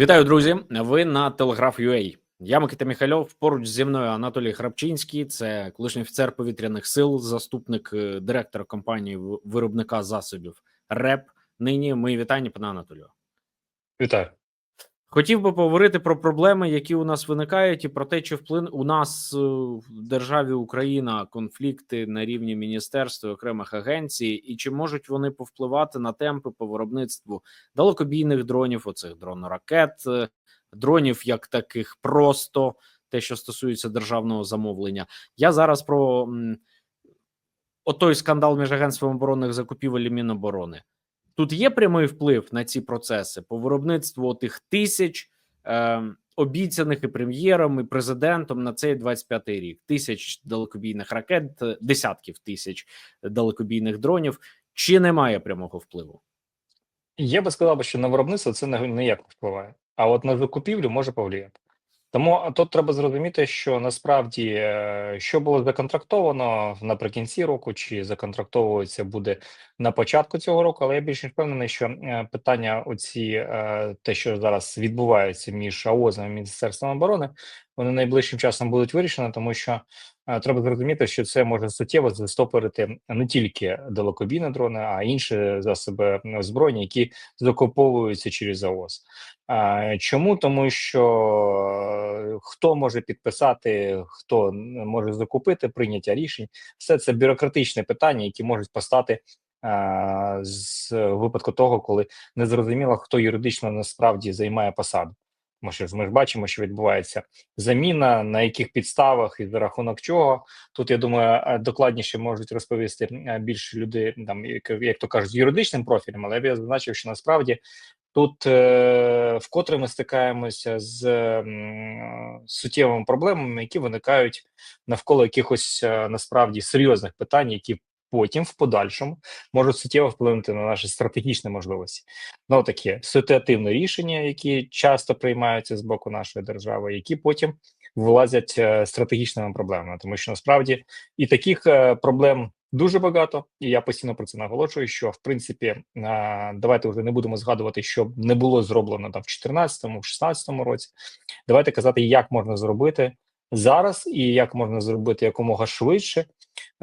Вітаю, друзі! Ви на Телеграф UA. Я Микита Міхальов. Поруч зі мною Анатолій Храпчинський, це колишній офіцер повітряних сил, заступник е, директора компанії виробника засобів РЕП. Нині мої вітання, пане Анатолію. Вітаю. Хотів би поговорити про проблеми, які у нас виникають, і про те, чи вплин у нас е, в державі Україна конфлікти на рівні міністерств і окремих агенцій, і чи можуть вони повпливати на темпи по виробництву далекобійних дронів, оцих дроноракет, е, дронів як таких, просто те, що стосується державного замовлення. Я зараз про отой скандал між агентством оборонних закупівель і Міноборони. Тут є прямий вплив на ці процеси по виробництву тих тисяч е, обіцяних і прем'єром, і президентом на цей 25-й рік. Тисяч далекобійних ракет, е, десятків тисяч далекобійних дронів. Чи немає прямого впливу? Я би сказав, що на виробництво це ніяк не впливає, а от на закупівлю може повлияти. Тому тут треба зрозуміти, що насправді е, що було законтрактовано наприкінці року, чи законтрактовується буде на початку цього року, але я більш ніж впевнений, що е, питання, оці е, те, що зараз відбувається між АОЗом і Міністерством оборони, вони найближчим часом будуть вирішені, тому що треба зрозуміти, що це може суттєво застопорити не тільки далекобійні дрони, а інші засоби озброєння, які закуповуються через АОЗ. А, Чому? Тому що е, хто може підписати, хто може закупити прийняття рішень, все це бюрократичне питання, які можуть постати з випадку того, коли не зрозуміло, хто юридично насправді займає посаду. Що ж ми ж бачимо, що відбувається заміна, на яких підставах і за рахунок чого. Тут я думаю, е, докладніше можуть розповісти е, більше людей, там як, як то кажуть, з юридичним профілем, але я зазначив, що насправді Тут е, вкотре ми стикаємося з м, суттєвими проблемами, які виникають навколо якихось е, насправді серйозних питань, які потім в подальшому можуть суттєво вплинути на наші стратегічні можливості. Ну такі ситуативні рішення, які часто приймаються з боку нашої держави, які потім вилазять е, стратегічними проблемами, тому що насправді і таких е, проблем дуже багато, і я постійно про це наголошую. Що в принципі, е, давайте вже не будемо згадувати, що не було зроблено там в 2014-му, в 16-му році. Давайте казати, як можна зробити зараз, і як можна зробити якомога швидше.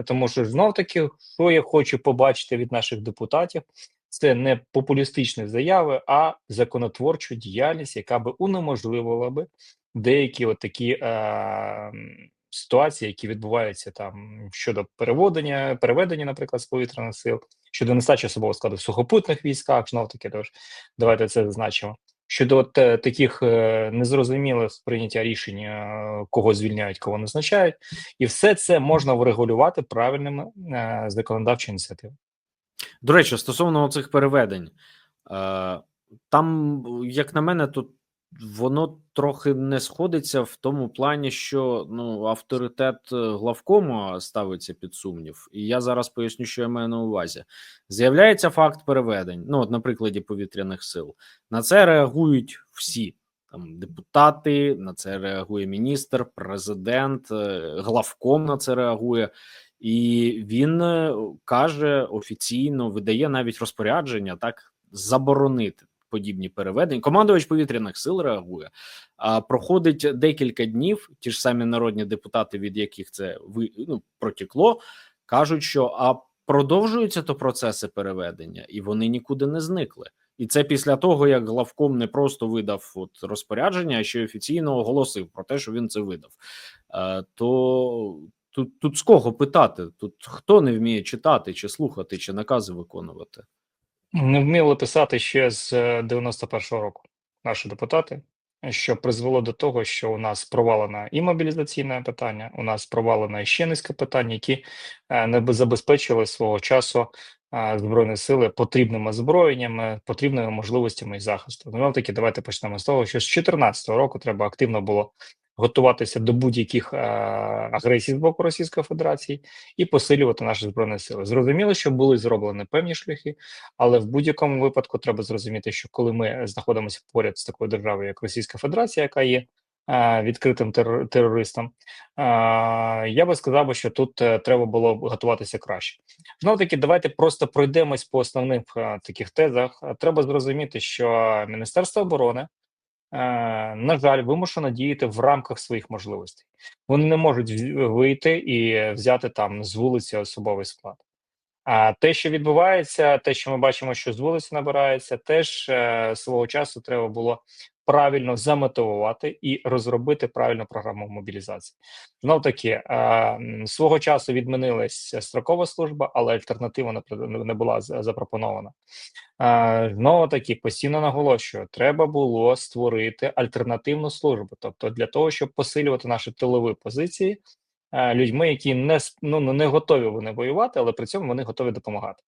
Тому що знов таки, що я хочу побачити від наших депутатів, це не популістичні заяви, а законотворчу діяльність, яка би унеможливила би деякі от такі е, ситуації, які відбуваються там щодо переводення, переведення, наприклад, з повітряних сил, щодо нестачі особового складу в сухопутних військах, знов таки тож давайте це зазначимо. Щодо от, е, таких е, незрозумілих прийняття рішень, е, кого звільняють, кого назначають, і все це можна врегулювати правильними законодавчими ініціативами. До речі, стосовно цих переведень, там, як на мене, тут воно трохи не сходиться в тому плані, що ну авторитет е, главкому ставиться під сумнів, і я зараз поясню, що я маю на увазі. З'являється факт переведень. Ну, от на прикладі повітряних сил. На це реагують всі. Там депутати, на це реагує міністр, президент, е, главком на це реагує. І він е, каже офіційно, видає навіть розпорядження так заборонити подібні переведення. Командувач повітряних сил реагує. А проходить декілька днів. Ті ж самі народні депутати, від яких це ви ну, протікло, кажуть, що а продовжуються то процеси переведення, і вони нікуди не зникли. І це після того, як главком не просто видав от розпорядження, а ще й офіційно оголосив про те, що він це видав. Е, то тут, тут з кого питати? Тут хто не вміє читати, чи слухати, чи накази виконувати? Не вміли писати ще з е, 91-го року наші депутати, що призвело до того, що у нас провалено і мобілізаційне питання, у нас провалено ще низка питань, які е, не забезпечили свого часу е, збройні сили потрібним озброєнням, потрібними можливостями і захисту. Знову таки, давайте почнемо з того, що з 2014 року треба активно було готуватися до будь-яких е, агресій з боку Російської Федерації і посилювати наші збройні сили. Зрозуміло, що були зроблені певні шляхи, але в будь-якому випадку треба зрозуміти, що коли ми знаходимося поряд з такою державою, як Російська Федерація, яка є е, відкритим терор- терористом, е, я би сказав, що тут треба було готуватися краще. Знову таки, давайте просто пройдемось по основних таких тезах. Треба зрозуміти, що Міністерство оборони на жаль, вимушено діяти в рамках своїх можливостей. Вони не можуть вийти і взяти там з вулиці особовий склад. А те, що відбувається, те, що ми бачимо, що з вулиці набирається, теж е, свого часу треба було правильно замотивувати і розробити правильну програму мобілізації. Знов таки, е, свого часу відмінилась строкова служба, але альтернатива не була запропонована. Е, Знову таки постійно наголошую, треба було створити альтернативну службу, тобто для того, щоб посилювати наші тилові позиції людьми, які не ну не готові вони воювати, але при цьому вони готові допомагати.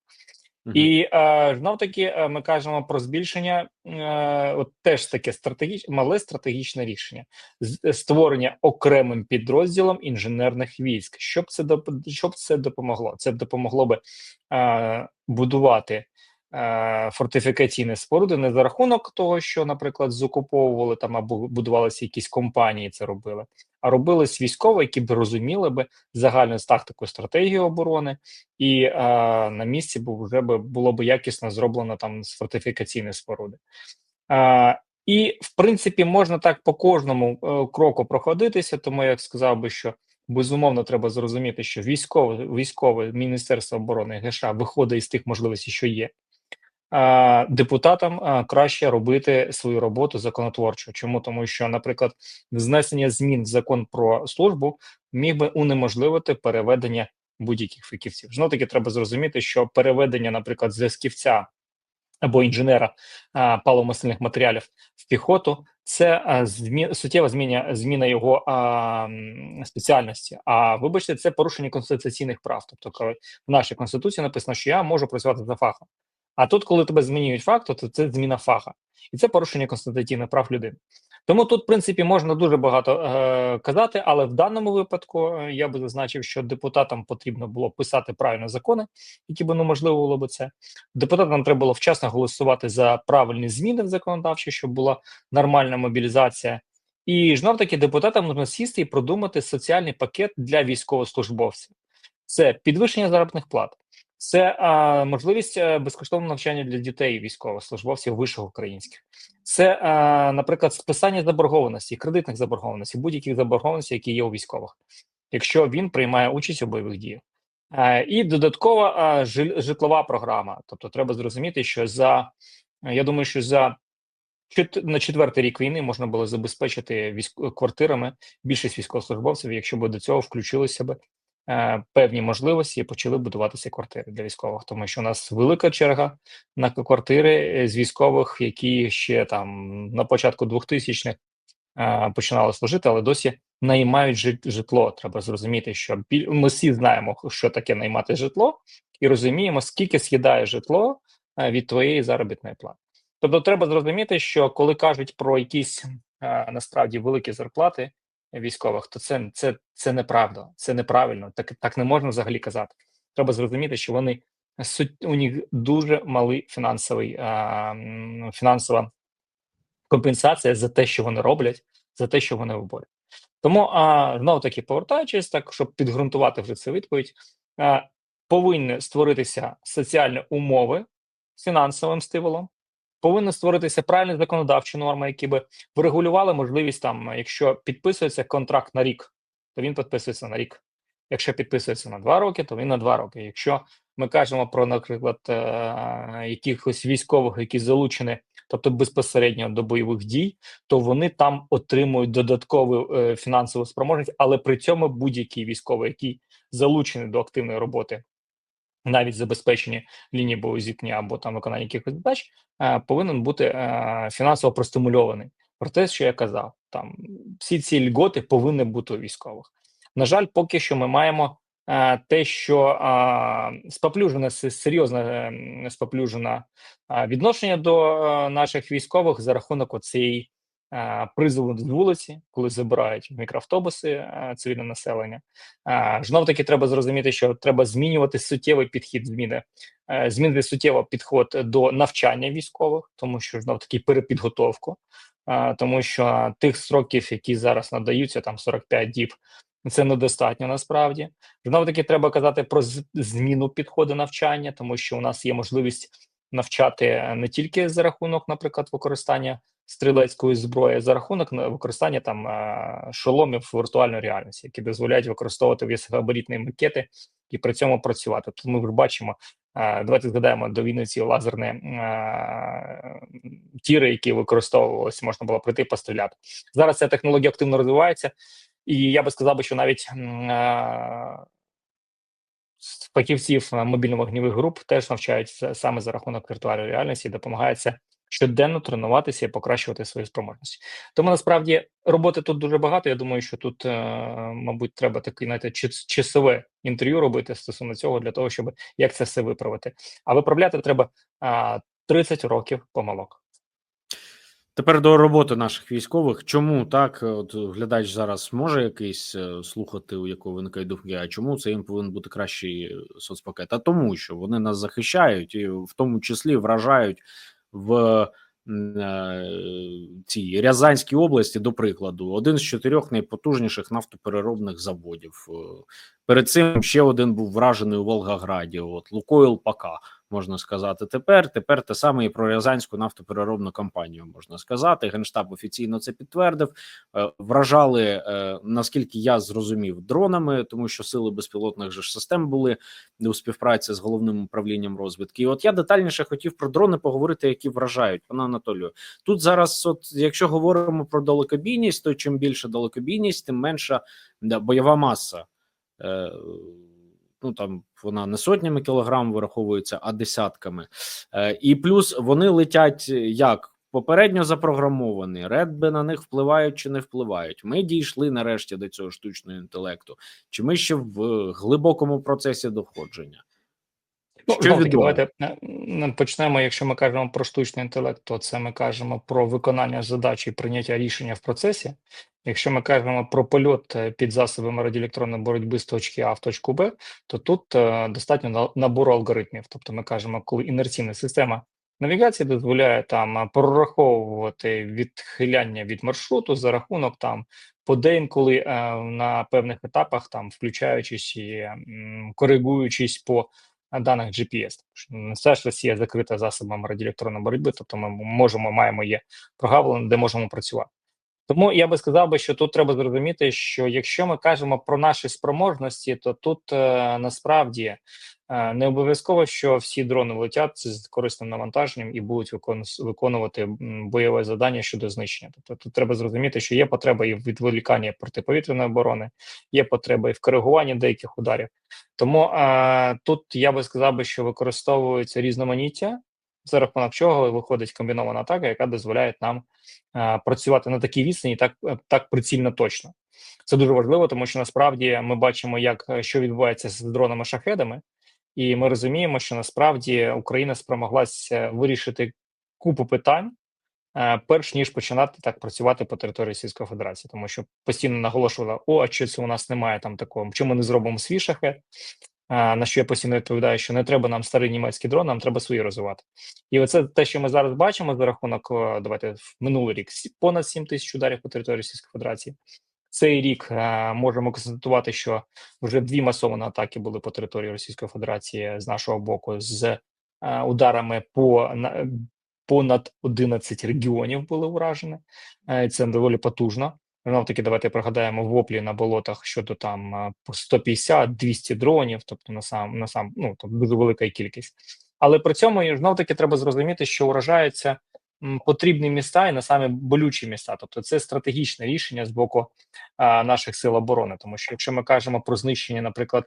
Мгм. І е, знов таки е, ми кажемо про збільшення, е, от теж таке стратегічне, мале стратегічне рішення з е, створення окремим підрозділом інженерних військ. Щоб це доп- щоб це допомогло? Це б допомогло би е, будувати е, фортифікаційні споруди не за рахунок того, що, наприклад, закуповували там або будувалися якісь компанії, це робили, а робились військові, які б розуміли би загальну тактику стратегію оборони і е, на місці бу- вже би було б якісно зроблено там фортифікаційні споруди. Е, і в принципі можна так по кожному е, кроку проходитися, тому я сказав би, що безумовно треба зрозуміти, що військове військове міністерство оборони ГШ виходить із тих можливостей, що є. Депутатам краще робити свою роботу законотворчо. Чому тому, що, наприклад, знесення змін в закон про службу міг би унеможливити переведення будь-яких фахівців. Знову таки треба зрозуміти, що переведення, наприклад, зв'язківця або інженера а, паливомастильних матеріалів в піхоту, це а, змі... суттєва зміна, зміна його а, спеціальності. А вибачте, це порушення конституційних прав. Тобто, в нашій конституції написано, що я можу працювати за фахом. А тут, коли тебе змінюють факт, то це зміна фаха, і це порушення конституційних прав людини. Тому тут, в принципі, можна дуже багато е, казати, але в даному випадку е, я би зазначив, що депутатам потрібно було писати правильно закони, які б унеможливили би це. Депутатам треба було вчасно голосувати за правильні зміни в законодавчі, щоб була нормальна мобілізація. І знов таки депутатам потрібно сісти і продумати соціальний пакет для військовослужбовців. Це підвищення заробітних плат, це а, можливість а, безкоштовного навчання для дітей військовослужбовців вищих українських. Це, а, наприклад, списання заборгованості, кредитних заборгованостей, будь-яких заборгованостей, які є у військових, якщо він приймає участь у бойових діях. Е, І додаткова житлова програма. Тобто, треба зрозуміти, що за я думаю, що за на четвертий рік війни можна було забезпечити військ... квартирами більшість військовослужбовців, якщо б до цього включилися б е, певні можливості і почали будуватися квартири для військових, тому що у нас велика черга на квартири е, з військових, які ще там на початку 2000-х е, починали служити, але досі наймають жит- житло. Треба зрозуміти, що ми всі знаємо, що таке наймати житло, і розуміємо, скільки з'їдає житло е, від твоєї заробітної плати. Тобто, треба зрозуміти, що коли кажуть про якісь е, насправді великі зарплати військових, то це, це, це неправда, це неправильно. Так, так не можна взагалі казати. Треба зрозуміти, що вони у них дуже малий фінансовий м, фінансова компенсація за те, що вони роблять, за те, що вони виборюють. Тому а, знову таки повертаючись, так щоб підґрунтувати вже цю відповідь, а, повинні створитися соціальні умови з фінансовим стимулом, повинні створитися правильні законодавчі норми, які би врегулювали можливість там, якщо підписується контракт на рік, то він підписується на рік. Якщо підписується на два роки, то він на два роки. Якщо ми кажемо про, наприклад, е, якихось військових, які залучені, тобто безпосередньо до бойових дій, то вони там отримують додаткову е, фінансову спроможність, але при цьому будь-який військовий, який залучений до активної роботи, навіть забезпечення лінії боєзіткнення або там виконання якихось задач, е, повинен бути е, фінансово простимульований. Про те, що я казав, там всі ці льготи повинні бути у військових. На жаль, поки що ми маємо е, те, що споплюжене серйозне споплюжене відношення до наших військових за рахунок оцієї призову з вулиці, коли забирають мікроавтобуси е, цивільне населення. Е, Знов таки треба зрозуміти, що треба змінювати суттєвий підхід зміни, е, змінити суттєво підход до навчання військових, тому що знов таки перепідготовку, е, тому що тих сроків, які зараз надаються, там 45 діб. Це недостатньо насправді. Знову таки треба казати про зміну підходу навчання, тому що у нас є можливість навчати не тільки за рахунок, наприклад, використання стрілецької зброї за рахунок використання там е, шоломів віртуальної реальності, які дозволяють використовувати високогабаритні макети і при цьому працювати. Тут ми вже бачимо. е, Давайте згадаємо до війни ці лазерні е, тіри, які використовувалися, можна було прийти постріляти. Зараз ця технологія активно розвивається, і я би сказав, що навіть е, фахівців мобільно-вогневих груп теж навчаються саме за рахунок віртуальної реальності допомагається щоденно тренуватися і покращувати свої спроможності. Тому насправді роботи тут дуже багато. Я думаю, що тут, е, мабуть, треба таке знаєте, часове інтерв'ю робити стосовно цього для того, щоб як це все виправити. А виправляти треба а, 30 років помилок. Тепер до роботи наших військових. Чому так? От глядач зараз може якийсь е, слухати, у якого виникає думки, а чому це їм повинен бути кращий е, соцпакет? А тому, що вони нас захищають і в тому числі вражають в е, цій Рязанській області, до прикладу, один з чотирьох найпотужніших нафтопереробних заводів. Е, Перед цим ще один був вражений у Волгограді. От Лукойл Пока можна сказати. Тепер тепер те саме і про Рязанську нафтопереробну компанію можна сказати. Генштаб офіційно це підтвердив. Е, Вражали, е, наскільки я зрозумів, дронами, тому що сили безпілотних же систем були у співпраці з головним управлінням розвідки. І от я детальніше хотів про дрони поговорити, які вражають. Пане Анатолію, тут зараз, от якщо говоримо про далекобійність, то чим більше далекобійність, тим менша бойова маса. Е, ну там вона не сотнями кілограм вираховується, а десятками. Е, і плюс вони летять як попередньо запрограмовані, редби на них впливають чи не впливають. Ми дійшли нарешті до цього штучного інтелекту, чи ми ще в глибокому процесі доходження? Ну, Що давайте е, почнемо. Якщо ми кажемо про штучний інтелект, то це ми кажемо про виконання задач і прийняття рішення в процесі. Якщо ми кажемо про польот е, під засобами радіоелектронної боротьби з точки А в точку Б, то тут е, достатньо набору алгоритмів. Тобто, ми кажемо, коли інерційна система навігації дозволяє там прораховувати відхиляння від маршруту за рахунок там подейн, коли на певних етапах, там включаючись і коригуючись по даних GPS. Що Не все ж Росія закрита засобами радіоелектронної боротьби, тобто ми можемо, маємо є прогавлення, де можемо працювати. Тому я би сказав би, що тут треба зрозуміти, що якщо ми кажемо про наші спроможності, то тут е, насправді не обов'язково, що всі дрони летять з корисним навантаженням і будуть виконувати бойове завдання щодо знищення. Тобто тут треба зрозуміти, що є потреба і в відволіканні протиповітряної оборони, є потреба і в коригуванні деяких ударів. Тому е, тут я би сказав би, що використовується різноманіття, за рахунок чого виходить комбінована атака, яка дозволяє нам е, працювати на такій відстані, так, е, так прицільно точно. Це дуже важливо, тому що насправді ми бачимо, як е, що відбувається з дронами шахедами, і ми розуміємо, що насправді Україна спромоглася вирішити купу питань. е, Перш ніж починати так працювати по території Російської Федерації, тому що постійно наголошувала: о, а що це у нас немає там такого? Чому ми не зробимо свій шахет? На що я постійно відповідаю, що не треба нам старий німецький дрон, нам треба свої розвивати. І оце те, що ми зараз бачимо за рахунок, е, давайте в минулий рік понад 7 тисяч ударів по території Російської Федерації. Цей рік е, можемо констатувати, що вже дві масовані атаки були по території Російської Федерації з нашого боку з е, ударами по на, понад 11 регіонів були уражені. Е, Це доволі потужно. Знов таки, давайте пригадаємо в оплі на болотах щодо там е, по 150-200 дронів, тобто на сам на сам ну тобто дуже велика кількість. Але при цьому знов таки треба зрозуміти, що уражаються потрібні міста і на саме болючі міста. Тобто, це стратегічне рішення з боку а, наших сил оборони. Тому що якщо ми кажемо про знищення, наприклад,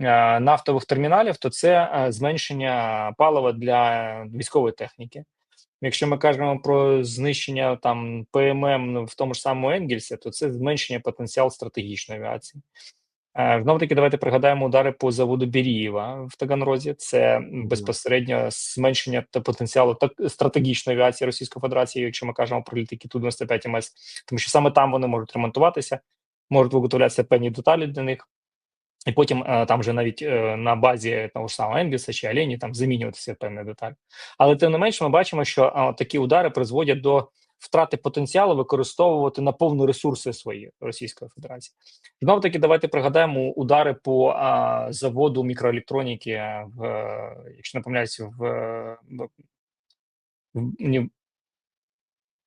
а, нафтових терміналів, то це а, зменшення палива для військової техніки. Якщо ми кажемо про знищення там ПММ в тому ж самому Енгельсі, то це зменшення потенціал стратегічної авіації. Е, Знову таки, давайте пригадаємо удари по заводу Бірієва в Таганрозі. Це безпосередньо зменшення та потенціалу так стратегічної авіації Російської Федерації, якщо ми кажемо про літаки ту 95 МС, тому що саме там вони можуть ремонтуватися, можуть виготовлятися певні деталі для них. І потім е, там вже навіть е, на базі того ж самого Енгельса чи Алені там замінюватися певні деталі. Але тим не менше, ми бачимо, що такі удари призводять до втрати потенціалу використовувати на повну ресурси свої Російської Федерації. Знову таки, давайте пригадаємо удари по а, заводу мікроелектроніки в, якщо не помиляюся, в, в, в,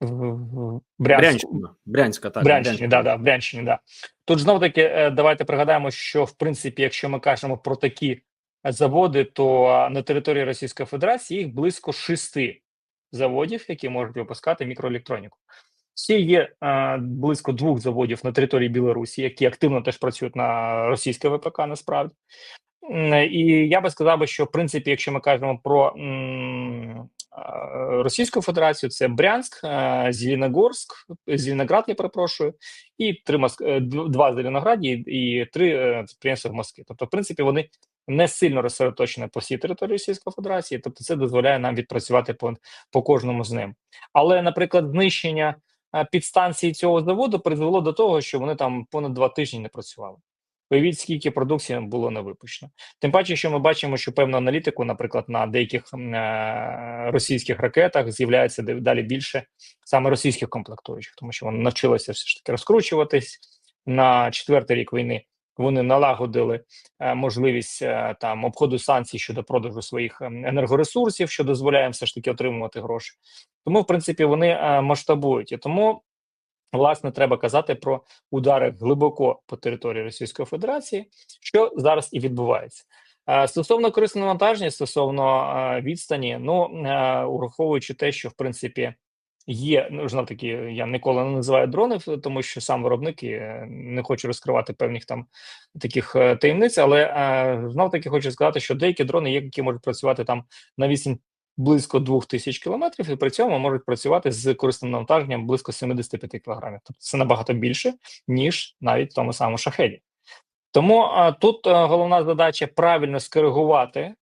в, Брянщина. Брянська, так. Брянщині, да, да, Брянщині, да. Тут знову таки, е, давайте пригадаємо, що в принципі, якщо ми кажемо про такі заводи, то на території Російської Федерації їх близько шести заводів, які можуть випускати мікроелектроніку. Ще є е, близько двох заводів на території Білорусі, які активно теж працюють на російське ВПК насправді. І я би сказав що в принципі, якщо ми кажемо про е, Російську Федерацію, це Брянськ, е, Зеленогорськ, Зеленоград, я перепрошую, і три Моск... е, два Зеленограді і, три е, підприємства в Москві. Тобто, в принципі, вони не сильно розсередоточені по всій території Російської Федерації. Тобто, це дозволяє нам відпрацювати по, по кожному з ним. Але, наприклад, знищення е, підстанції цього заводу призвело до того, що вони там понад два тижні не працювали. Уявіть, скільки продукції було не випущено. Тим паче, що ми бачимо, що певну аналітику, наприклад, на деяких е, російських ракетах з'являється далі більше саме російських комплектуючих, тому що вони навчилися все ж таки розкручуватись на четвертий рік війни. Вони налагодили е, можливість е, там обходу санкцій щодо продажу своїх ем, енергоресурсів, що дозволяє все ж таки отримувати гроші. Тому, в принципі, вони е, масштабують і тому. Власне, треба казати про удари глибоко по території Російської Федерації, що зараз і відбувається. Стосовно корисного навантаження, стосовно відстані, ну ураховуючи те, що в принципі є ну знов таки, я ніколи не називаю дронів, тому що сам виробник і е, не хочу розкривати певних там таких е, таємниць, але е, знов таки хочу сказати, що деякі дрони є, які можуть працювати там на відстань близько 2000 кілометрів, і при цьому можуть працювати з корисним навантаженням близько 75 кілограмів. Тобто це набагато більше, ніж навіть в тому самому шахеді. Тому а, тут а, головна задача правильно скоригувати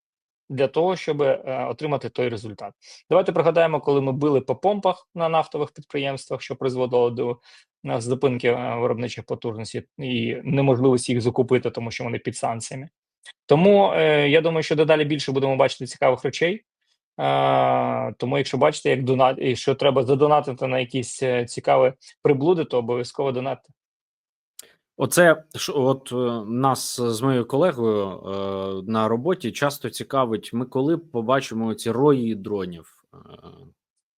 для того, щоб е, отримати той результат. Давайте пригадаємо, коли ми били по помпах на нафтових підприємствах, що призводило до е, зупинки е, виробничих потужностей і неможливості їх закупити, тому що вони під санкціями. Тому я думаю, що дедалі більше будемо бачити цікавих речей. Тому, якщо бачите, як донат, що треба задонатити на якісь цікаві приблуди, то обов'язково донатьте. Оце от е, нас з моєю колегою е, на роботі часто цікавить, ми коли побачимо ці рої дронів е,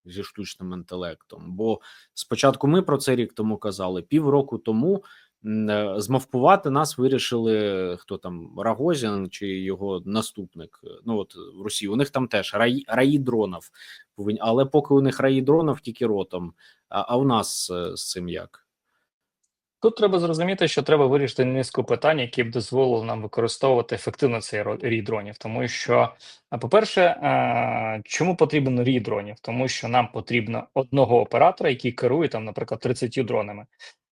зі штучним інтелектом. Бо спочатку ми про це рік тому казали, півроку тому е, нас вирішили хто там Рагозін чи його наступник. Ну от в Росії у них там теж раї, раї дронів повинні, але поки у них раї дронів тільки ротом. А, а у нас з цим як? Тут треба зрозуміти, що треба вирішити низку питань, які б дозволили нам використовувати ефективно цей рій дронів. Тому що, по-перше, чому потрібен рій дронів? Тому що нам потрібно одного оператора, який керує там, наприклад, 30 дронами.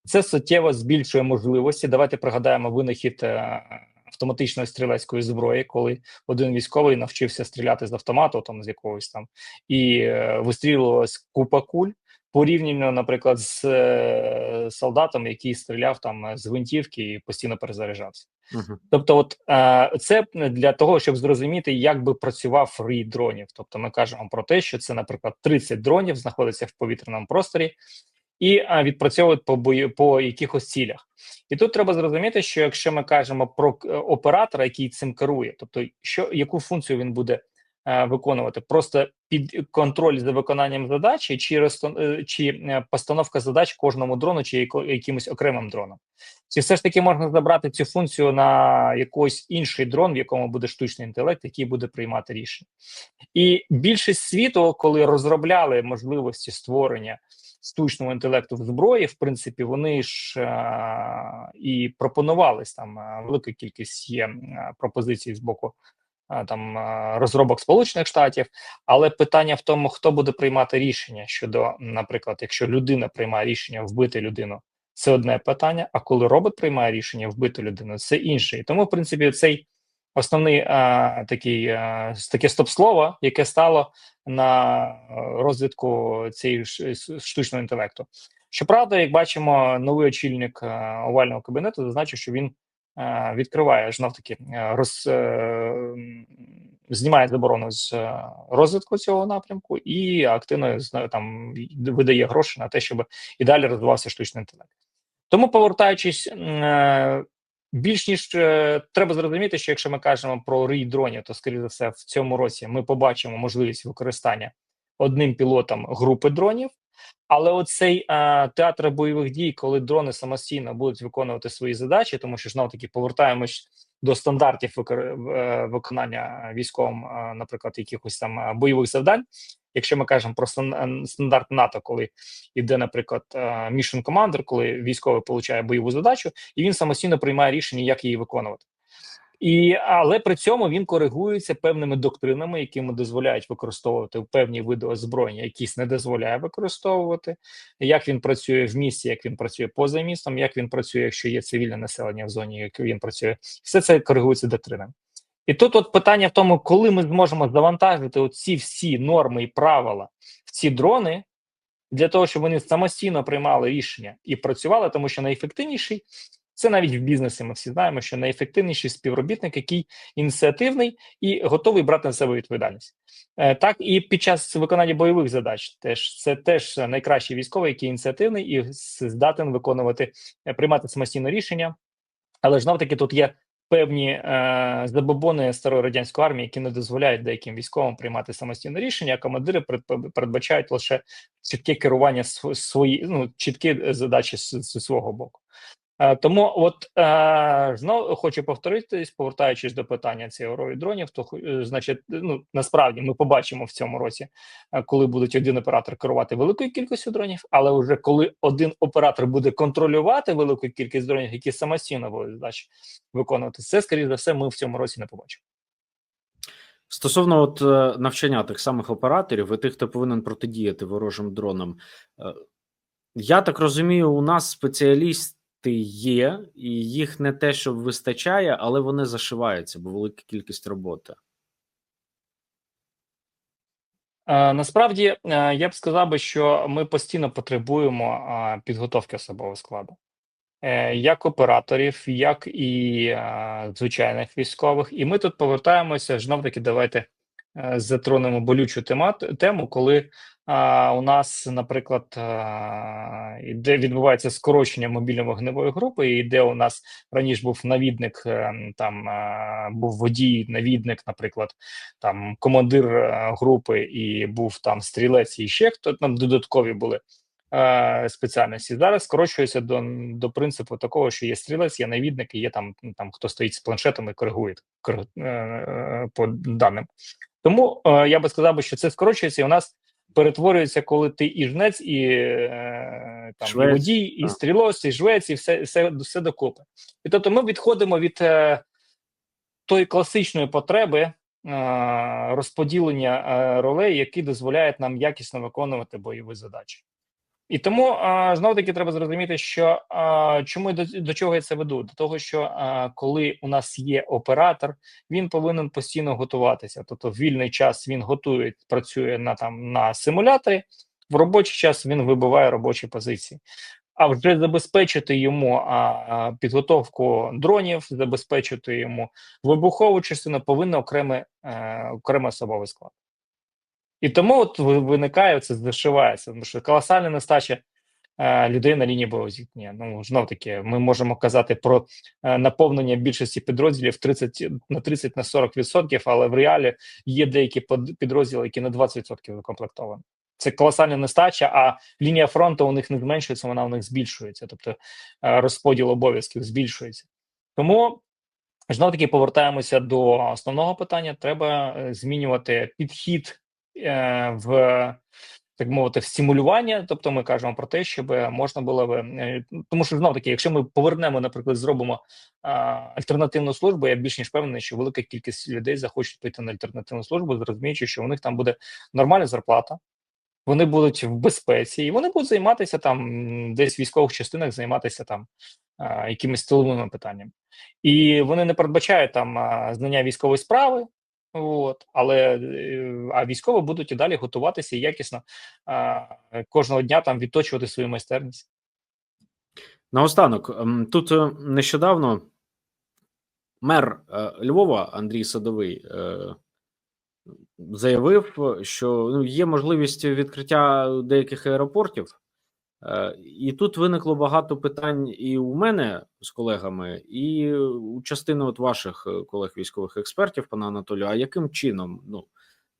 Це суттєво збільшує можливості. Давайте пригадаємо винахід е, автоматичної стрілецької зброї, коли один військовий навчився стріляти з автомату, там з якогось там, і е, вистрілювалась купа куль порівняно, наприклад, з е, солдатом, який стріляв там е, з гвинтівки і постійно перезаряджався. Угу. Тобто, от е, це для того, щоб зрозуміти, як би працював рій дронів. Тобто, ми кажемо про те, що це, наприклад, 30 дронів знаходиться в повітряному просторі і е, відпрацьовують по бої по якихось цілях. І тут треба зрозуміти, що якщо ми кажемо про е, оператора, який цим керує, тобто що яку функцію він буде виконувати, просто під контроль за виконанням задачі, чи розтан- е, чи е, постановка задач кожному дрону, чи якимось окремим дроном. Чи все ж таки можна забрати цю функцію на якийсь інший дрон, в якому буде штучний інтелект, який буде приймати рішення? І більшість світу, коли розробляли можливості створення штучного інтелекту в зброї, в принципі, вони ж е, і пропонувались там е, велика кількість є е, пропозицій з боку е, там розробок Сполучених Штатів. Але питання в тому, хто буде приймати рішення щодо, наприклад, якщо людина приймає рішення вбити людину, це одне питання. А коли робот приймає рішення вбити людину, це інше. І тому, в принципі, цей основний а, такий а, таке стоп-слово, яке стало на розвитку цієї штучного інтелекту. Щоправда, як бачимо, новий очільник овального кабінету зазначив, що він відкриває знов таки е, роз, е, знімає заборону з е, розвитку цього напрямку і активно там видає гроші на те, щоб і далі розвивався штучний інтелект. Тому, повертаючись, е, більш ніж е, треба зрозуміти, що якщо ми кажемо про рій дронів, то скоріше за все в цьому році ми побачимо можливість використання одним пілотом групи дронів. Але оцей е, театр бойових дій, коли дрони самостійно будуть виконувати свої задачі, тому що знов таки повертаємось до стандартів е, виконання військовим, е, наприклад, якихось там е, бойових завдань. Якщо ми кажемо про е, стандарт НАТО, коли йде, наприклад, е, Mission коли військовий получає бойову задачу, і він самостійно приймає рішення, як її виконувати. І але при цьому він коригується певними доктринами, якими дозволяють використовувати певні види озброєння, якісь не дозволяє використовувати. Як він працює в місті, як він працює поза містом, як він працює, якщо є цивільне населення в зоні, як він працює, все це коригується доктринами. І тут от питання в тому, коли ми зможемо завантажити ці всі норми і правила в ці дрони для того, щоб вони самостійно приймали рішення і працювали, тому що найефективніший це навіть в бізнесі. Ми всі знаємо, що найефективніший співробітник, який ініціативний і готовий брати на себе відповідальність. Е, Так і під час виконання бойових задач теж це теж найкращий військовий, який ініціативний і здатен виконувати, е, приймати самостійно рішення. Але ж знов таки тут є певні е, забобони старої радянської армії, які не дозволяють деяким військовим приймати самостійне рішення. А командири перед- передбачають лише чітке керування свої, ну чіткі задачі з, з свого боку. Е, Тому, от е, знову хочу повторитись, повертаючись до питання цієї рою дронів, то е, значить, ну насправді ми побачимо в цьому році, коли будуть один оператор керувати великою кількістю дронів, але вже коли один оператор буде контролювати велику кількість дронів, які самостійно будуть задачі виконувати, це скоріше за все, ми в цьому році не побачимо. Стосовно от навчання тих самих операторів і тих, хто повинен протидіяти ворожим дронам, я так розумію, у нас спеціалісти є, і їх не те, що вистачає, але вони зашиваються, бо велика кількість роботи. Е, Насправді е, я б сказав би, що ми постійно потребуємо е, підготовки особового складу, як операторів, як і звичайних військових. І ми тут повертаємося знов таки. Давайте затронемо болючу тему, коли е, у нас, наприклад, е, іде відбувається скорочення мобільно-вогневої групи, і де у нас раніше був навідник, е, там е, був водій, навідник, наприклад там командир е, групи і був там стрілець, і ще хто там додаткові були е, спеціальності. Зараз скорочується до, до принципу такого, що є стрілець, є навідник, і є там, там хто стоїть з планшетом і коригує кор- е, е, по даним. Тому е, я би сказав, би, що це скорочується, і у нас перетворюється, коли ти і жнець, і е, там і Швець, водій, і так. стрілець, і жвець, і все, все, все докупи. І тобто ми відходимо від е, тої класичної потреби е, розподілення е, ролей, які дозволяють нам якісно виконувати бойові задачі. І тому е, знов таки треба зрозуміти, що чому до, до чого я це веду? До того, що коли у нас є оператор, він повинен постійно готуватися. Тобто, в вільний час він готує, працює на там на симуляторі, в робочий час він вибиває робочі позиції. А вже забезпечити йому а, підготовку дронів, забезпечити йому вибухову частину, повинен окремий, е, окремий особовий склад. І тому от виникає це зашивається, тому що колосальна нестача е, людей на лінії бойового зіткнення. Ну знов таки, ми можемо казати про е, наповнення більшості підрозділів 30 на 30 на 40 відсотків, але в реалі є деякі підрозділи, які на 20 відсотків укомплектовані. Це колосальна нестача, а лінія фронту у них не зменшується, вона у них збільшується, тобто е, розподіл обов'язків збільшується. Тому знов таки повертаємося до основного питання. Треба змінювати підхід в так мовити в стимулювання. Тобто, ми кажемо про те, щоб можна було би е, тому, що знов таки, якщо ми повернемо, наприклад, зробимо а, альтернативну службу, я більш ніж впевнений, що велика кількість людей захочуть піти на альтернативну службу, зрозуміючи, що у них там буде нормальна зарплата. Вони будуть в безпеці, і вони будуть займатися там десь в військових частинах, займатися там а, якимись тиловими питаннями, і вони не передбачають там знання військової справи. От, але е, а військові будуть і далі готуватися якісно а, кожного дня там відточувати свою майстерність. Наостанок, ем, тут е, нещодавно мер е, Львова Андрій Садовий заявив, що ну, є можливість відкриття деяких аеропортів, і тут виникло багато питань і у мене з колегами, і у частини от ваших е, колег військових експертів, пане Анатолію. А яким чином? Ну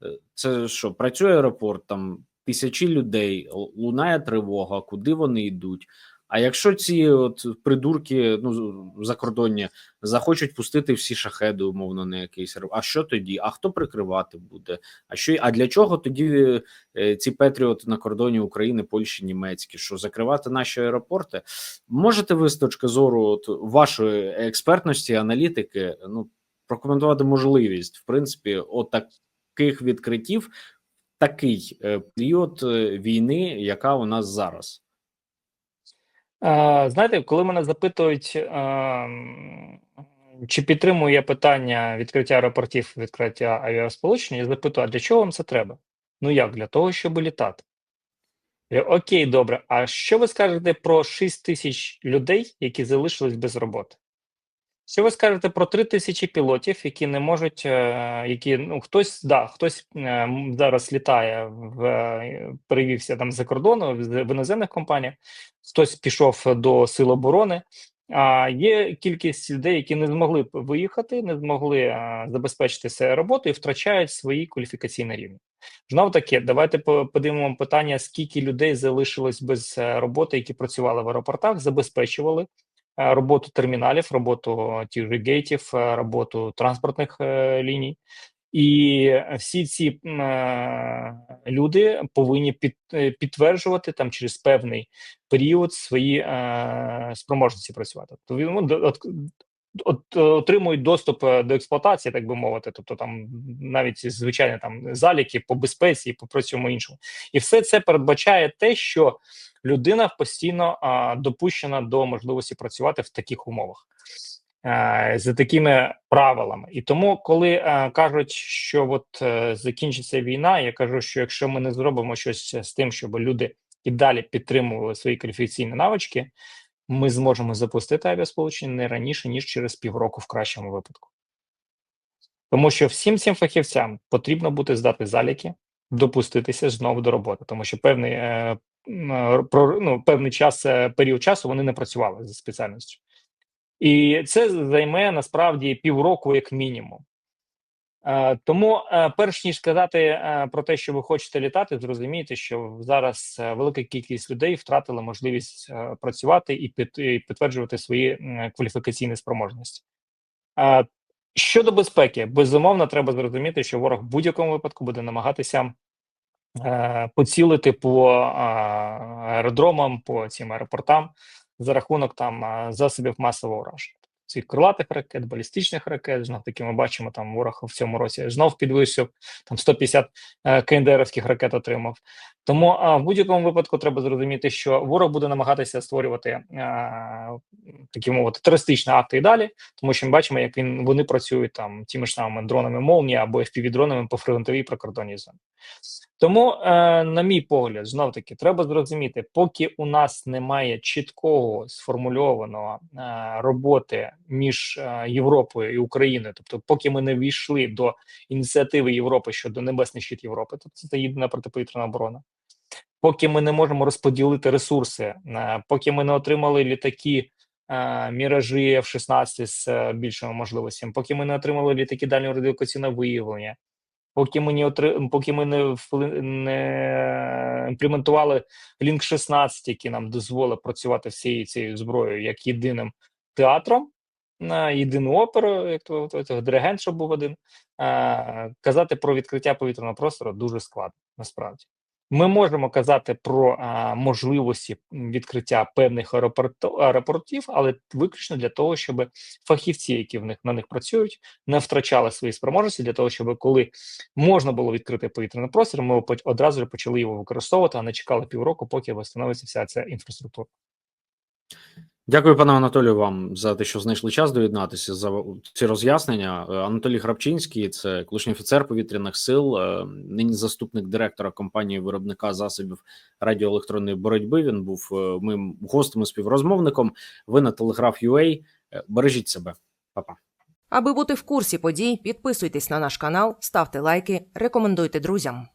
е, це що працює аеропорт там тисячі людей, лунає тривога, куди вони йдуть. А якщо ці от придурки, ну закордонні, захочуть пустити всі шахеди, умовно, на якийсь а що тоді? А хто прикривати буде? А що а для чого тоді е, ці Петріоти на кордоні України, Польщі, німецькі? Що закривати наші аеропорти? Можете ви з точки зору от, вашої експертності, аналітики, ну прокоментувати можливість, в принципі, от таких відкриттів, такий е, період е, війни, яка у нас зараз? Знаєте, коли мене запитують, ем, чи підтримую я питання відкриття аеропортів, відкриття авіасполучення, я запитую, а для чого вам це треба? Ну як? Для того, щоб літати. Я, Окей, добре. А що ви скажете про 6 тисяч людей, які залишились без роботи? Що ви скажете про 3 тисячі пілотів, які не можуть, е, які ну хтось да, хтось е, зараз літає в е, перевівся там за кордону в іноземних компаніях, хтось пішов до сил оборони. А є кількість людей, які не змогли виїхати, не змогли забезпечити себе роботу і втрачають свої кваліфікаційні рівні. Знов таки, давайте подивимо питання, скільки людей залишилось без роботи, які працювали в аеропортах, забезпечували роботу терміналів, роботу тих же гейтів, е, роботу транспортних е, ліній. І всі ці люди повинні під, підтверджувати там через певний період свої спроможності працювати. То він, ну, до- от, е, отримують доступ е, до експлуатації, так би мовити, тобто там навіть звичайні там заліки по безпеці по всьому іншому. І все це передбачає те, що людина постійно а, допущена до можливості працювати в таких умовах. е, За такими правилами, і тому, коли е, кажуть, що от е, закінчиться війна, я кажу, що якщо ми не зробимо щось з тим, щоб люди і далі підтримували свої кваліфікаційні навички, ми зможемо запустити авіасполучення не раніше ніж через півроку, в кращому випадку. Тому що всім цим фахівцям потрібно бути здати заліки, допуститися знову до роботи, тому що певний е, е, про ну, певний час, е, період часу вони не працювали за спеціальністю. І це займе насправді півроку, як мінімум. Е, Тому, е, перш ніж сказати е, про те, що ви хочете літати, зрозумійте, що зараз велика кількість людей втратила можливість працювати і підтверджувати свої кваліфікаційні спроможності. Щодо безпеки, безумовно, треба зрозуміти, що ворог в будь-якому випадку буде намагатися поцілити по аеродромам, по цим аеропортам за рахунок там засобів масового ураження. Цих крилатих ракет, балістичних ракет, знов таки ми бачимо, там ворог в цьому році знов підвищив, там 150 е, КНДРівських ракет отримав. Тому а, в будь-якому випадку треба зрозуміти, що ворог буде намагатися створювати е, такі мовити терористичні акти і далі, тому що ми бачимо, як він вони працюють там тими ж самими дронами молнія або fpv дронами по фронтовій прикордонній зоні. Тому, е, на мій погляд, знов таки треба зрозуміти, поки у нас немає чіткого сформульованого е, роботи між е, Європою і Україною, тобто, поки ми не війшли до ініціативи Європи щодо небесний щит Європи, тобто це єдина протиповітряна оборона. Поки ми не можемо розподілити ресурси, е, поки ми не отримали літаки е, міражі F-16 з е, більшими можливостями, поки ми не отримали літаки дальнього радіолокаційного виявлення, поки ми не отри... поки ми не, не імплементували Link 16, який нам дозволить працювати всією цією зброєю як єдиним театром, на єдину оперу, як то, диригент, щоб був один. Е, казати про відкриття повітряного простору дуже складно насправді. Ми можемо казати про а, можливості відкриття певних аеропортів, але виключно для того, щоб фахівці, які в них на них працюють, не втрачали свої спроможності для того, щоб коли можна було відкрити повітряний простір, ми одразу почали його використовувати, а не чекали півроку, поки встановиться вся ця інфраструктура. Дякую, пане Анатолію, вам за те, що знайшли час доєднатися за ці роз'яснення. Е, Анатолій Храпчинський, це колишній офіцер повітряних сил, е, нині заступник директора компанії виробника засобів радіоелектронної боротьби. Він був е, моїм гостем і співрозмовником. Ви на Телеграф.UA. Е, Бережіть себе, Па-па. Аби бути в курсі подій, підписуйтесь на наш канал, ставте лайки, рекомендуйте друзям.